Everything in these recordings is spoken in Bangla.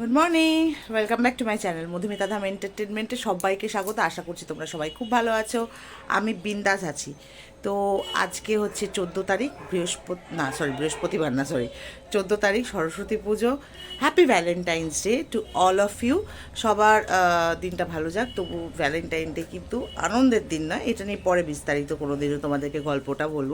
Good morning welcome back to my channel Madhumita Dham এন্টারটেনমেন্টে সবাইকে স্বাগত। আশা করছি তোমরা সবাই খুব ভালো আছো। আমি বিন্দাস আছি। তো আজকে হচ্ছে চোদ্দ তারিখ, বৃহস্পতি, না সরি বৃহস্পতিবার না সরি চোদ্দ তারিখ, Saraswati Puja. Happy Valentine's day to all of you সবার দিনটা ভালো যাক, তবু ভ্যালেন্টাইন ডে কিন্তু আনন্দের দিন নয়। এটা নিয়ে পরে বিস্তারিত কোনো দিনও তোমাদেরকে গল্পটা বলব।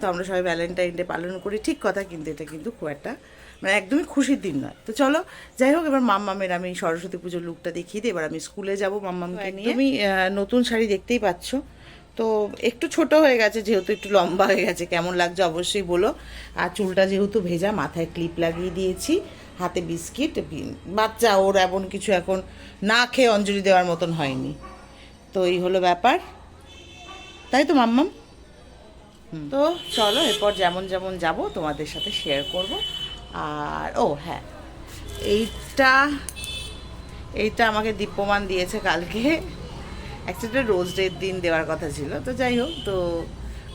তো আমরা সবাই ভ্যালেন্টাইন ডে পালন করি। ঠিক কথা কিন্তু এটা কিন্তু খুব একটা মানে একদমই খুশির দিন নয়। তো চলো যাই হোক এবার মাম্মামের আমি সরস্বতী পুজোর লুকটা দেখিয়ে দিই। এবার আমি স্কুলে যাব মাম্মামকে নিয়ে। আমি নতুন শাড়ি দেখতেই পাচ্ছ। তো একটু ছোট হয়ে গেছে যেহেতু একটু লম্বা হয়ে গেছে। কেমন লাগছে অবশ্যই বলো। আর চুলটা যেহেতু ভেজা মাথায় ক্লিপ লাগিয়ে দিয়েছি। হাতে বিস্কিট বাচ্চা ওর এমন কিছু এখন না খেয়ে অঞ্জলি দেওয়ার মতন হয়নি। তো এই হলো ব্যাপার। তাই তো মাম্মাম। তো চলো, এরপর যেমন যেমন যাব, তোমাদের সাথে শেয়ার করব। আর, ও হ্যাঁ এইটা এইটা আমাকে দীপ্যমান দিয়েছে কালকে। অ্যাকচুয়ালি রোজ ডের দিন দেওয়ার কথা ছিল, তো যাই হোক, তো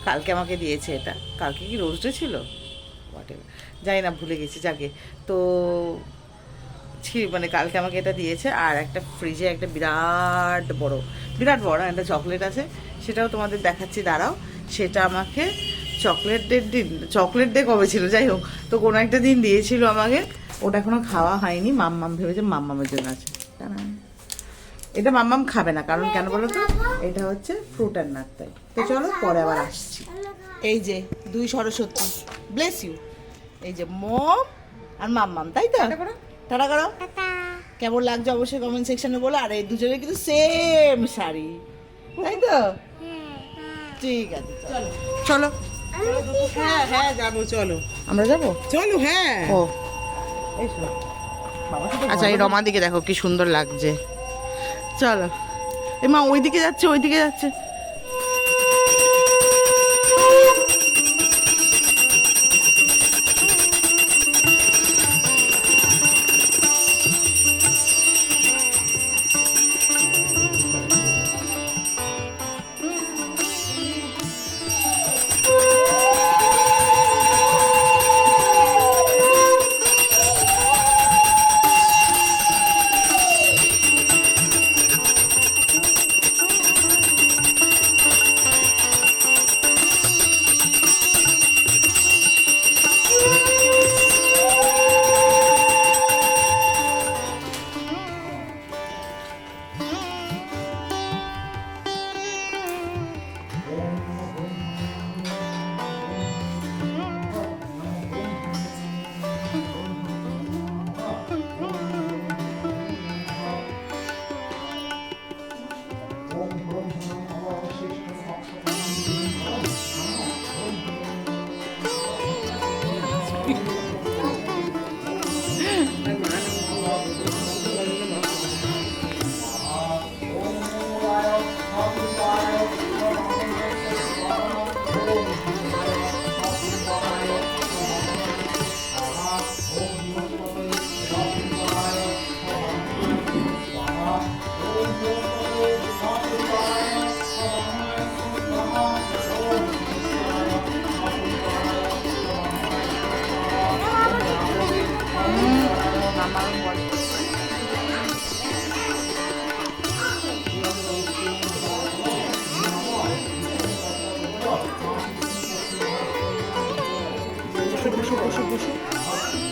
কালকে আমাকে দিয়েছে এটা। কালকে কি রোজ ডে ছিল? হোয়াট জানি না, ভুলে গেছি, যাকে। তো মানে কালকে আমাকে এটা দিয়েছে, আর একটা ফ্রিজে একটা বিরাট বড় বিরাট বড়, একটা চকলেট আছে, সেটাও তোমাদের দেখাচ্ছি, দাঁড়াও। সেটা আমাকে চকলেট ডের দিন চকলেট ডে কবে ছিল? যাই হোক তো কোনো একটা দিন দিয়েছিল আমাকে। ওটা এখনও খাওয়া হয়নি মাম্মাম ভেবেছে মাম্মামের জন্য আছে। এটা মাম্মাম খাবে না কারণ কেন বলো তো? এটা হচ্ছে ফ্রুট অ্যান্ড নাট তাই। তো চলো পরে আবার আসছি। এই যে দুই সরস্বতী। ব্লেস ইউ এই যে মম আর মাম্মাম তাই তো? টাটা করো। কেমন লাগছে অবশ্যই কমেন্ট সেকশনে বলো। আর এই দুজনে কিন্তু সেম শাড়ি তাই তো? ঠিক আছে চলো। চলো। হ্যাঁ হ্যাঁ যাব চলো। আমরা যাব? চলো হ্যাঁ। ও। আচ্ছা এই রমা দিকে দেখো কি সুন্দর লাগছে। চলো। এ মা ওইদিকে যাচ্ছে ওইদিকে যাচ্ছে।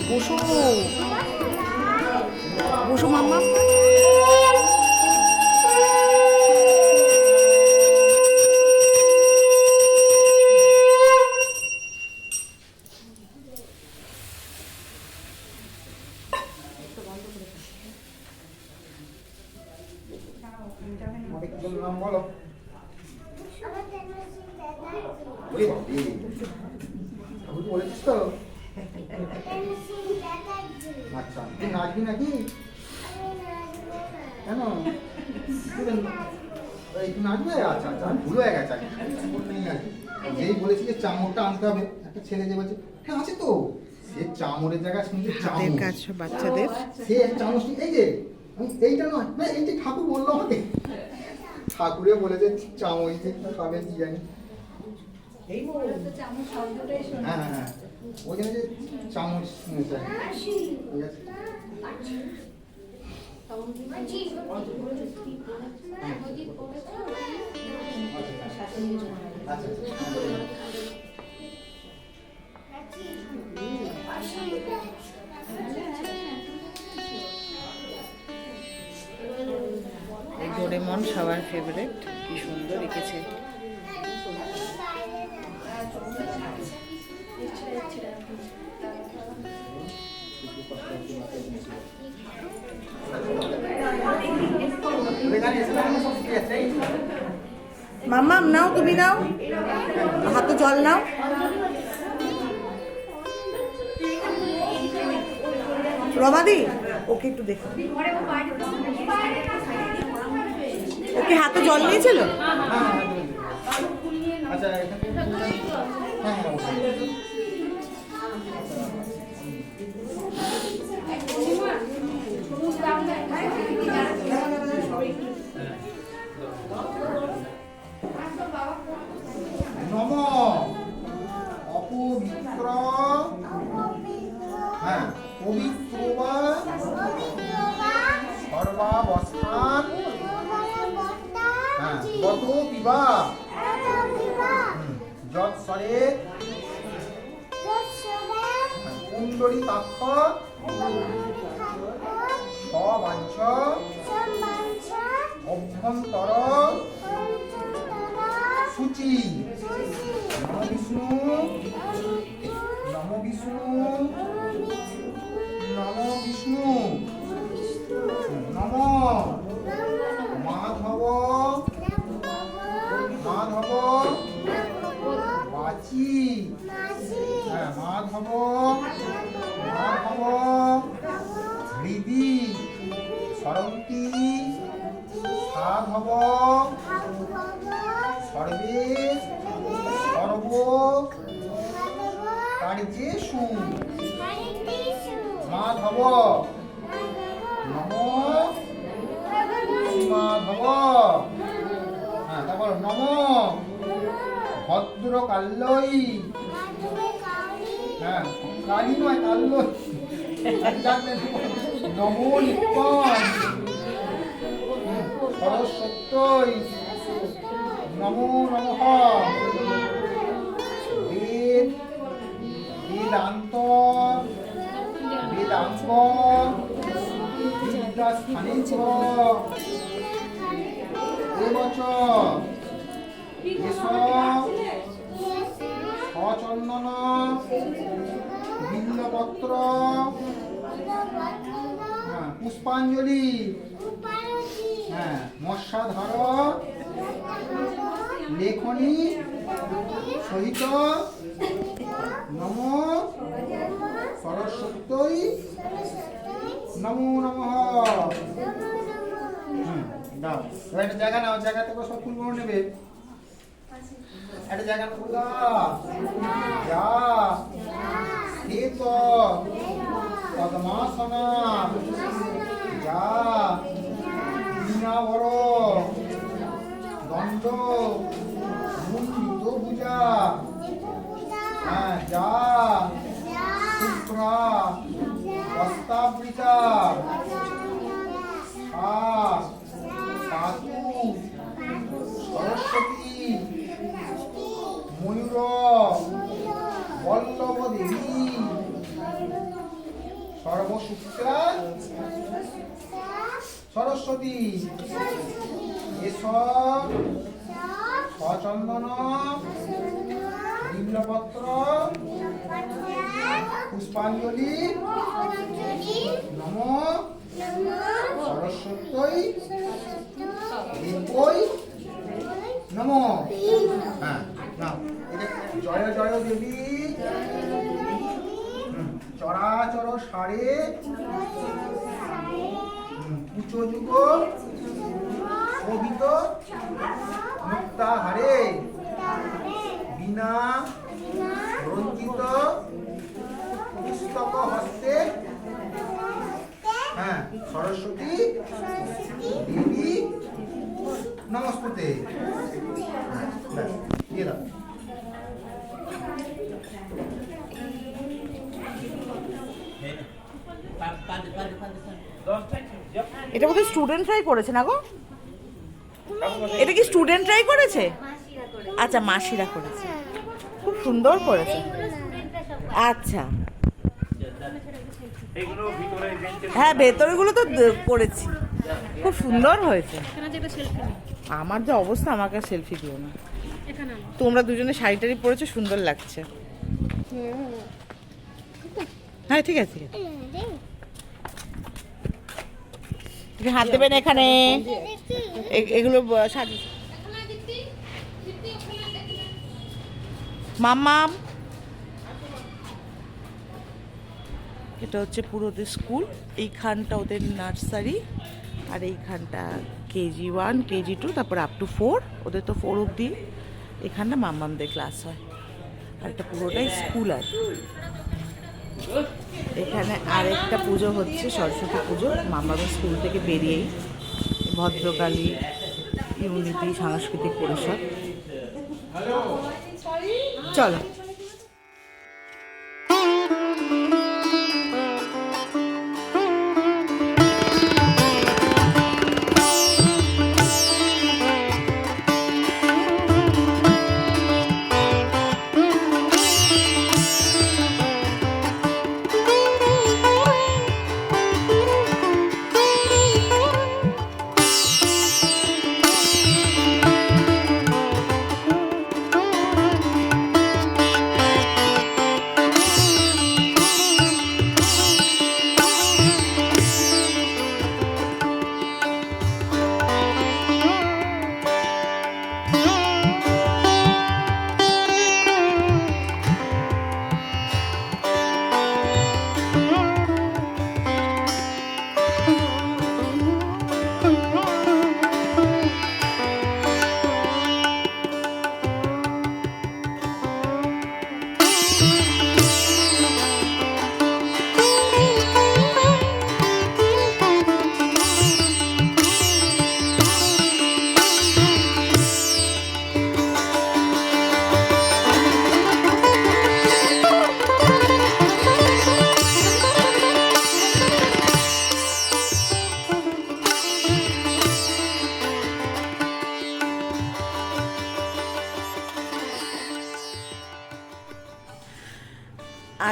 বসো। বসো মাম্মা। আচ্ছা তুই নাচবি নাকি? কেন? এই তুই নাচবে? আচ্ছা আচ্ছা ভুল হয়ে গেছে নেই আর যেই বলেছি যে চামড়টা আনতে হবে একটা ছেলে যে বলছে হ্যাঁ আছে তো। সে চামড়ের জায়গায় শুনছে চামড় কাজ বাচ্চাদের। সে চামচ এই যে আমি এইটা নয় না এই যে ঠাকুর বলল আমাকে। ঠাকুরে বলেছে চামচ দিয়ে খাবে কি জানি। হ্যাঁ হ্যাঁ। হ্যাঁ যে চামচ ডোরেমন সবার ফেভারিট কি সুন্দর লিখেছে মাম্মাম নাও তুমি নাও। হাতে জল নাও। রমাদি ওকে একটু দেখো। ওকে হাতে জল নিয়েছিল আচ্ছা সবাঞ্ছ অভ্যন্তর। সূচি। নম বিষ্ণু নম বিষ্ণু নম। বিষ্ণু নম মাধব। মাধব বাচি হ্যাঁ মাধব। সরন্তি সাধব। সর্বে সর্ব কার্যেষু মাধব। নম মাধব হ্যাঁ তারপর নম ভদ্র কাল্যই হ্যাঁ কালী নয় কাল্যই নমো নিত্যম সরস্বত্যই নমো নমঃ। বেদ বেদান্ত বেদাঙ্গ বিদ্যাস্থানিক পুষ্পাঞ্জলি। হ্যাঁ মশাধার লেখনী সহিত নম সরস্বত্যই নমো নমঃ। হুম, দাও। এবার একটা জায়গা নাও জায়গা থেকে সব ফুলগুলো নেবে। একটা জায়গা নেব যা। স্থিত পদ্মাসনা যা বিনাবর দণ্ড মুন্ডিত ভুজা হ্যাঁ যা শুভ্রা হস্তাবৃতা সা পাতু সরস্বতী ময়ূর বল্লভ দেবী সর্বসূত্রা সরস্বতী। এসব সচন্দন বিল্লপত্র পুষ্পাঞ্জলি নম সরস্বতী। নম। হ্যাঁ জয় জয় দেবী। চরাচর সারে। উচ্চ যুগ শোভিত মুক্তাহারে বিনা রঞ্জিত পুস্তক হস্তে হ্যাঁ সরস্বতী দেবী নমস্তে দিয়ে দাও। এটা বোধহয় স্টুডেন্টরাই করেছে না গো? এটা কি স্টুডেন্টরাই করেছে? আচ্ছা মাসিরা করেছে। খুব সুন্দর করেছে। আচ্ছা। হ্যাঁ ভেতরেগুলো তো করেছি। খুব সুন্দর হয়েছে। আমার যে অবস্থা, আমাকে সেলফি দিও না। তোমরা দুজনে শাড়ি টাড়ি পরেছো, সুন্দর লাগছে। হ্যাঁ ঠিক আছে ঠিক আছে। তুমি হাত দেবেন এখানে। এগুলো মাম্মাম এটা হচ্ছে পুরো ওদের স্কুল, এইখানটা ওদের নার্সারি, আর এইখানটা কেজি ওয়ান, কেজি টু, তারপর আপ টু ফোর ওদের তো ফোর অবধি। এখানটা মাম্মামদের ক্লাস হয়। আর এটা পুরোটাই স্কুল আর। এখানে আরেকটা পুজো হচ্ছে সরস্বতী পুজো। মামাদের স্কুল থেকে বেরিয়েই ভদ্রকালী ইউনিটি সাংস্কৃতিক পরিষদ। চলো।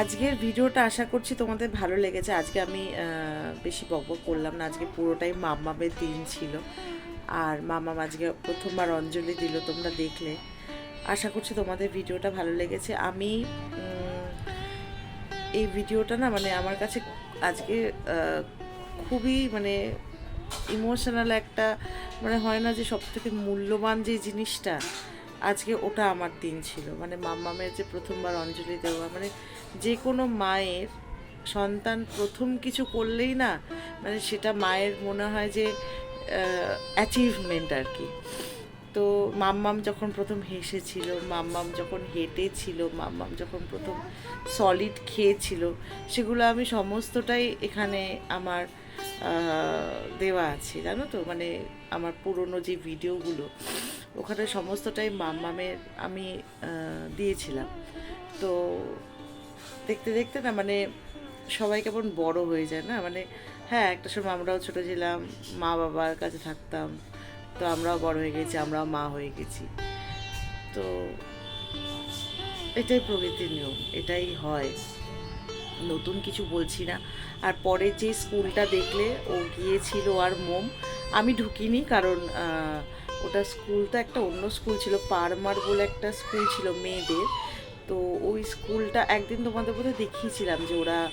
আজকের ভিডিওটা আশা করছি তোমাদের ভালো লেগেছে। আজকে আমি বেশি বকবক করলাম না। আজকে পুরোটাই মামামের দিন ছিল। আর মামাম আজকে প্রথমবার অঞ্জলি দিল, তোমরা দেখলে। আশা করছি তোমাদের ভিডিওটা ভালো লেগেছে। আমি এই ভিডিওটা না মানে আমার কাছে আজকে খুবই মানে ইমোশনাল একটা মানে হয় না যে সব থেকে মূল্যবান যে জিনিসটা আজকে ওটা আমার দিন ছিল। মানে মাম্মামের যে প্রথমবার অঞ্জলি দেওয়া মানে যে কোনো মায়ের সন্তান প্রথম কিছু করলেই না মানে সেটা মায়ের মনে হয় যে অ্যাচিভমেন্ট আর কি। তো মাম্মাম যখন প্রথম হেসেছিল, মাম্মাম যখন হেঁটেছিল, মাম্মাম যখন প্রথম সলিড খেয়েছিল, সেগুলো আমি সমস্তটাই এখানে আমার দেওয়া আছে। জানো তো? মানে আমার পুরনো যে ভিডিওগুলো ওখানে সমস্তটাই মাম্মামের আমি দিয়েছিলাম। তো দেখতে দেখতে না মানে সবাই কেমন বড় হয়ে যায় না? মানে হ্যাঁ একটা সময় আমরাও ছোটো ছিলাম, মা বাবার কাছে থাকতাম, তো আমরাও বড় হয়ে গেছি, আমরাও মা হয়ে গেছি। তো এটাই প্রকৃতির নিয়ম, এটাই হয়। নতুন কিছু বলছি না। আর পরে যে স্কুলটা দেখলে ও গিয়েছিল আর মোম, আমি ঢুকিনি কারণ আহ, স্কুল তো একটা অন্য স্কুল ছিল পারমার বলে একটা স্কুল ছিল মেয়েদের। তো ওই স্কুলটা একদিন তোমাদের বোধহয় দেখিয়েছিলাম যে ওরা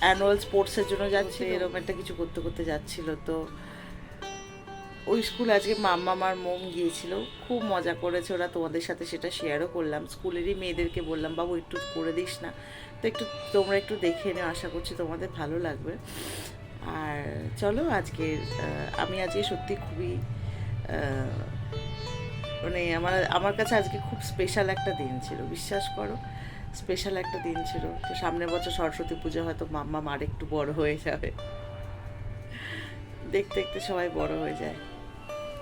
অ্যানুয়াল স্পোর্টসের জন্য যাচ্ছে এরকম একটা কিছু করতে করতে যাচ্ছিল। তো ওই স্কুল আজকে মাম্মা আমার মোম গিয়েছিল। খুব মজা করেছে ওরা। তোমাদের সাথে সেটা শেয়ারও করলাম। স্কুলেরই মেয়েদেরকে বললাম বাবু একটু করে দিস না। তো একটু তোমরা একটু দেখে নিও। আশা করছি তোমাদের ভালো লাগবে। আর চলো আজকে আমি আজকে সত্যি খুবই মানে আমার আমার কাছে আজকে খুব স্পেশাল একটা দিন ছিল, বিশ্বাস করো। স্পেশাল একটা দিন ছিল। তো সামনের বছর সরস্বতী পুজো হয়তো মাম্মা আর একটু বড় হয়ে যাবে। দেখতে দেখতে সবাই বড় হয়ে যায়।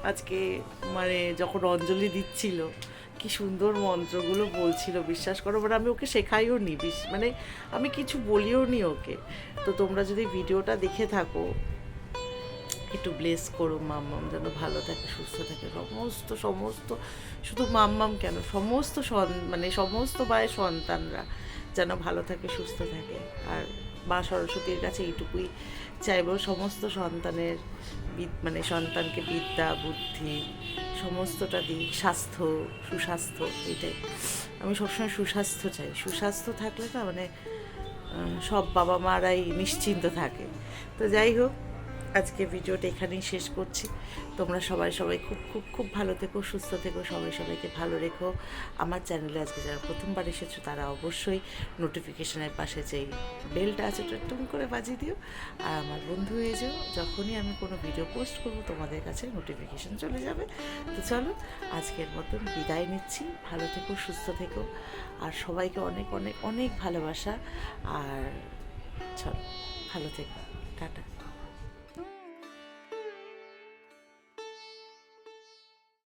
আজকে মানে যখন অঞ্জলি দিচ্ছিল কি সুন্দর মন্ত্রগুলো বলছিল, বিশ্বাস করো মানে আমি ওকে শেখাইও নি মানে আমি কিছু বলিও নি ওকে। তো তোমরা যদি ভিডিওটা দেখে থাকো, একটু ব্লেস করো মাম্মাম, যেন ভালো থাকে, সুস্থ থাকে। সমস্ত সমস্ত, শুধু মাম্মাম কেন, সমস্ত মানে সমস্ত মায়ের সন্তানরা যেন ভালো থাকে, সুস্থ থাকে। আর মা সরস্বতীর কাছে এইটুকুই চাইব, সমস্ত সন্তানের মানে সন্তানকে বিদ্যা, বুদ্ধি সমস্তটা দিক, স্বাস্থ্য, সুস্বাস্থ্য, এটাই। আমি সবসময় সুস্বাস্থ্য চাই। সুস্বাস্থ্য থাকলে না মানে সব বাবা মারাই নিশ্চিন্ত থাকে। তো যাই হোক আজকে ভিডিওটা এখানেই শেষ করছি। তোমরা সবাই সবাই খুব খুব খুব ভালো থেকো, সুস্থ থেকো, সবাই সবাইকে ভালো রেখো। আমার চ্যানেলে আজকে যারা প্রথমবার এসেছ, তারা অবশ্যই নোটিফিকেশনের পাশে যেই বেলটা আছে, ওটা টুম করে বাজিয়ে দিও। আর আমার বন্ধু হয়ে যেও, যখনই আমি কোনো ভিডিও পোস্ট করব, তোমাদের কাছে নোটিফিকেশন চলে যাবে। তো চলো, আজকের মতন বিদায় নিচ্ছি। ভালো থেকো, সুস্থ থেকো। আর সবাইকে অনেক অনেক অনেক ভালোবাসা। আর চলো, ভালো থেকো। টাটা।